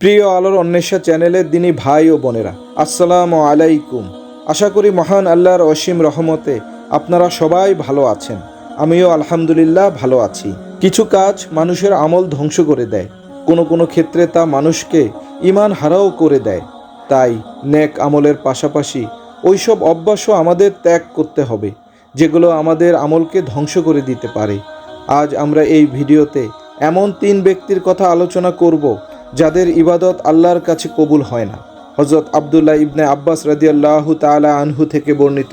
প্রিয় আলোর অন্বেষা চ্যানেলের দিনী ভাই ও বোনেরা, আসসালামু আলাইকুম। আশা করি মহান আল্লাহর অসীম রহমতে আপনারা সবাই ভালো আছেন। আমিও আলহামদুলিল্লাহ ভালো আছি। কিছু কাজ মানুষের আমল ধ্বংস করে দেয়। কোনো কোনো ক্ষেত্রে তা মানুষকে ইমান হারাও করে দেয়। তাই নেক আমলের পাশাপাশি ওইসব অভ্যাসও আমাদের ত্যাগ করতে হবে, যেগুলো আমাদের আমলকে ধ্বংস করে দিতে পারে। আজ আমরা এই ভিডিওতে এমন তিন ব্যক্তির কথা আলোচনা করব যাদের ইবাদত আল্লাহর কাছে কবুল হয় না। হজরত আবদুল্লাহ ইবনে আব্বাস রাদিয়াল্লাহু তাআলা আনহু থেকে বর্ণিত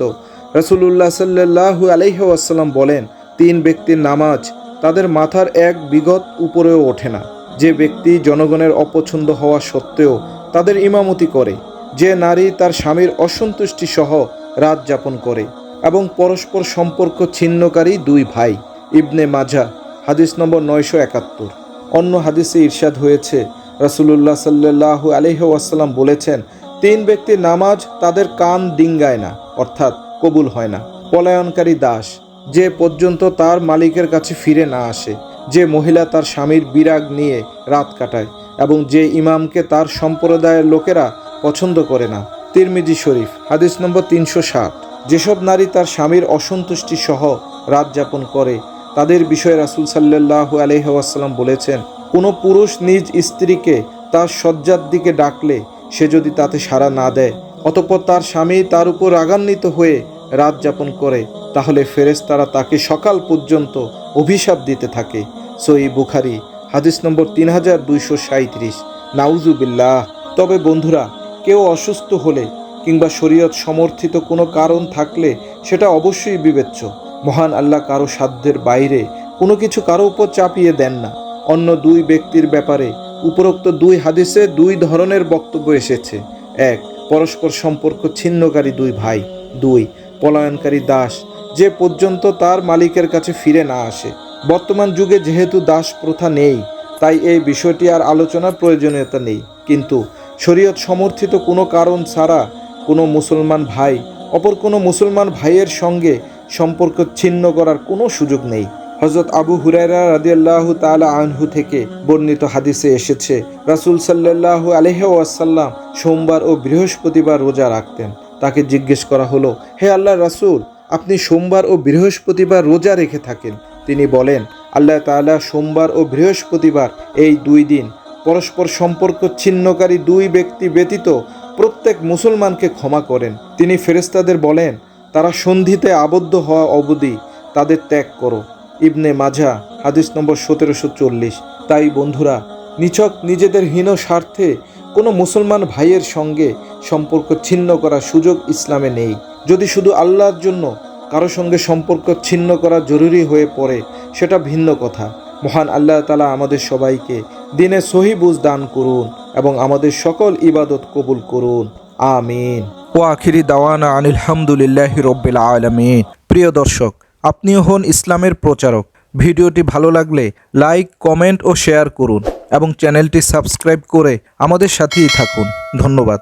রসুলুল্লাহ সাল্লাল্লাহু আলাইহি ওয়াসাল্লাম বলেন, তিন ব্যক্তির নামাজ তাদের মাথার এক বিগত উপরেও ওঠে না। যে ব্যক্তি জনগণের অপছন্দ হওয়া সত্ত্বেও তাদের ইমামতি করে, যে নারী তার স্বামীর অসন্তুষ্টি সহ রাত যাপন করে এবং পরস্পর সম্পর্ক ছিন্নকারী দুই ভাই, ইবনে মাজা হাদিস নম্বর নয়শো একাত্তর। অন্য হাদিসে ইরশাদ হয়েছে রাসূলুল্লাহ সাল্লাল্লাহু আলাইহি ওয়াসাল্লাম বলেছেন, তিন ব্যক্তির নামাজ তাদের কান ডিঙ্গায় না, অর্থাৎ কবুল হয় না। পলায়নকারী দাস, যে পর্যন্ত তার মালিকের কাছে ফিরে না আসে, যে মহিলা তার স্বামীর বিরাগ নিয়ে রাত কাটায় এবং যে ইমামকে তার সম্প্রদায়ের লোকেরা পছন্দ করে না। তিরমিজি শরীফ, হাদিস নম্বর তিনশো ষাট যেসব নারী তার স্বামীর অসন্তুষ্টি সহ রাত যাপন করে, তাদের বিষয়ে রাসূল সাল্লাল্লাহু আলাইহি ওয়াসাল্লাম বলেছেন কোনো পুরুষ নিজ স্ত্রীকে তার শয্যার দিকে ডাকলে সে যদি তাতে সাড়া না দেয়, অতঃপর তার স্বামী তার উপর রাগান্বিত হয়ে রাত যাপন করে, তাহলে ফেরেশতারা তাকে সকাল পর্যন্ত অভিশাপ দিতে থাকে। সই বুখারি, হাদিস নম্বর তিন হাজার দুইশো সাঁত্রিশ নাউজুবিল্লাহ তবে বন্ধুরা, কেউ অসুস্থ হলে কিংবা শরীয়ত সমর্থিত কোনো কারণ থাকলে সেটা অবশ্যই বিবেচ্য। মহান আল্লাহ কারও সাধ্যের বাইরে কোনো কিছু কারও উপর চাপিয়ে দেন না। অন্য দুই ব্যক্তির ব্যাপারে উপরোক্ত দুই হাদিসে দুই ধরনের বক্তব্য এসেছে। এক, পরস্পর সম্পর্ক ছিন্নকারী দুই ভাই। দুই, পলায়নকারী দাস, যে পর্যন্ত তার মালিকের কাছে ফিরে না আসে। বর্তমান যুগে যেহেতু দাস প্রথা নেই, তাই এই বিষয়টি আর আলোচনার প্রয়োজনীয়তা নেই। কিন্তু শরীয়ত সমর্থিত কোনো কারণ ছাড়া কোনো মুসলমান ভাই, অপর কোনো মুসলমান ভাইয়ের সঙ্গে সম্পর্ক ছিন্ন করার কোনো সুযোগ নেই। হজরত আবু হুরায়রা রাদিয়াল্লাহু তাআলা আনহু থেকে বর্ণিত হাদিসে এসেছে, রাসূল সাল্লাল্লাহু আলাইহি ওয়াসাল্লাম সোমবার ও বৃহস্পতিবার রোজা রাখতেন। তাকে জিজ্ঞেস করা হলো, হে আল্লাহ রাসূল, আপনি সোমবার ও বৃহস্পতিবার রোজা রেখে থাকেন? তিনি বলেন, আল্লাহ তাআলা সোমবার ও বৃহস্পতিবার এই দুই দিন পরস্পর সম্পর্ক ছিন্নকারী দুই ব্যক্তি ব্যতীত প্রত্যেক মুসলমানকে ক্ষমা করেন। তিনি ফেরেস্তাদের বলেন, তারা সন্ধিতে আবদ্ধ হওয়া অবধি তাদের ত্যাগ করো। ইবনে মাঝা হাদিস নম্বর সতেরোশো চল্লিশ। তাই বন্ধুরা, নিছক নিজেদের হীন স্বার্থে কোনো মুসলমান ভাইয়ের সঙ্গে সম্পর্ক ছিন্ন করার সুযোগ ইসলামে নেই। যদি শুধু আল্লাহর জন্য কারও সঙ্গে সম্পর্ক ছিন্ন করা জরুরি হয়ে পড়ে, সেটা ভিন্ন কথা। মহান আল্লাহ তালা আমাদের সবাইকে দিনে সহি বুঝ দান করুন এবং আমাদের সকল ইবাদত কবুল করুন। আমিন। ও আখিরি দাওয়ানা আনিল হামদুলিল্লাহি রব্বিল আলমিন। প্রিয় দর্শক আপনিও হন ইসলামের প্রচারক। ভিডিওটি ভালো লাগলে লাইক, কমেন্ট ও শেয়ার করুন এবং চ্যানেলটি সাবস্ক্রাইব করে আমাদের সাথেই থাকুন। ধন্যবাদ।